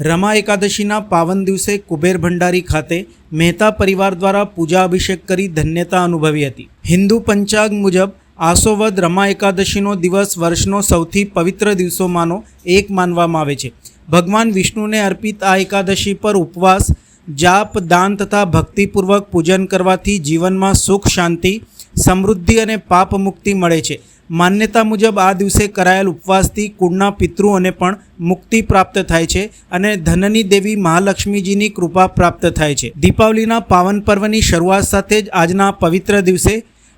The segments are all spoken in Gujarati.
રમા એકાદશીના પાવન દિવસે કુબેર ભંડારી ખાતે મહેતા પરિવાર દ્વારા પૂજા અભિષેક કરી ધન્યતા અનુભવી હતી. હિન્દુ પંચાંગ મુજબ આસોવદ રમા એકાદશીનો દિવસ વર્ષનો સૌથી પવિત્ર દિવસોમાંનો એક માનવામાં આવે છે. ભગવાન વિષ્ણુને અર્પિત આ એકાદશી પર ઉપવાસ, જાપ, દાન તથા ભક્તિપૂર્વક પૂજન કરવાથી જીવનમાં સુખ, શાંતિ, સમૃદ્ધિ અને પાપ મુક્તિ મળે છે. માન્યતા મુજબ આ દિવસે કરાયેલ ઉપવાસથી કુળના પિતૃઓને પણ મુક્તિ પ્રાપ્ત થાય છે અને ધનની દેવી મહાલક્ષ્મીજીની કૃપા પ્રાપ્ત થાય છે. દીપાવલીના પાવન પર્વની શરૂઆત સાથે જ આજના પવિત્ર દિવસે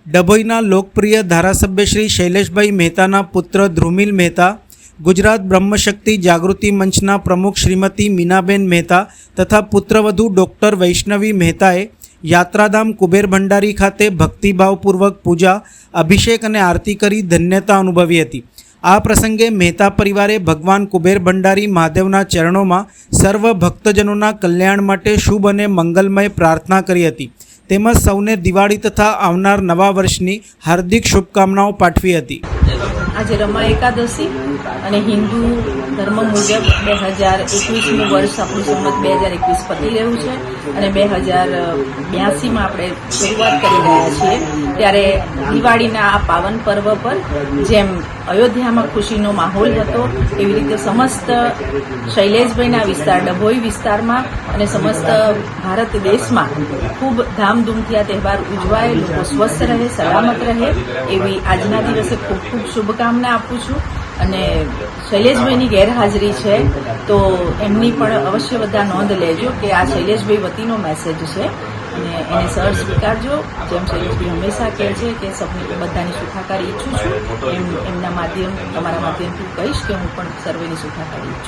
ડભોઈના લોકપ્રિય ધારાસભ્ય શ્રી શૈલેષભાઈ મહેતાના પુત્ર ધ્રુમિલ મહેતા, ગુજરાત બ્રહ્મશક્તિ જાગૃતિ મંચના પ્રમુખ શ્રીમતી મીનાબેન મહેતા તથા પુત્રવધુ ડૉક્ટર વૈષ્ણવી મહેતાએ યાત્રાધામ કુબેર ભંડારી ખાતે ભક્તિભાવપૂર્વક પૂજા, અભિષેક અને આરતી કરી ધન્યતા અનુભવી હતી. આ પ્રસંગે મહેતા પરિવારે ભગવાન કુબેર ભંડારી મહાદેવના ચરણોમાં સર્વ ભક્તજનોના કલ્યાણ માટે શુભ અને મંગલમય પ્રાર્થના કરી હતી. તેમજ સૌને દિવાળી તથા આવનાર નવા વર્ષની હાર્દિક શુભકામનાઓ પાઠવી હતી. આજે રમા એકાદશી. અને હિન્દુ ધર્મ મુજબ બે હજાર એકવીસનું વર્ષ આપણું સંમત બે હજાર એકવીસ પતી રહ્યું છે અને બે હજાર બ્યાસીમાં આપણે શરૂઆત કરી રહ્યા છીએ. ત્યારે દિવાળીના આ પાવન પર્વ પર જેમ અયોધ્યામાં ખુશીનો માહોલ હતો, એવી રીતે સમસ્ત શૈલેષભાઈના વિસ્તાર, ડભોઈ વિસ્તારમાં અને સમસ્ત ભારત દેશમાં ખૂબ ધામધૂમથી આ તહેવાર ઉજવાય, લોકો સ્વસ્થ રહે, સલામત રહે, એવી આજના દિવસે ખૂબ ખૂબ શુભકામના આપું છું. અને શૈલેષભાઈની ગેરહાજરી છે, તો એમની પણ અવશ્ય બધા નોંધ લેજો કે આ શૈલેષભાઈ વતીનો મેસેજ છે. અને એને સર સ્વીકારજો, જેમ શૈલેષભાઈ હંમેશા કહે છે કે સૌની બધાની સુખાકારી ઈચ્છું છું. એમ, એમના માધ્યમ, તમારા માધ્યમથી કહીશ કે હું પણ સર્વેની સુખાકારી ઈચ્છું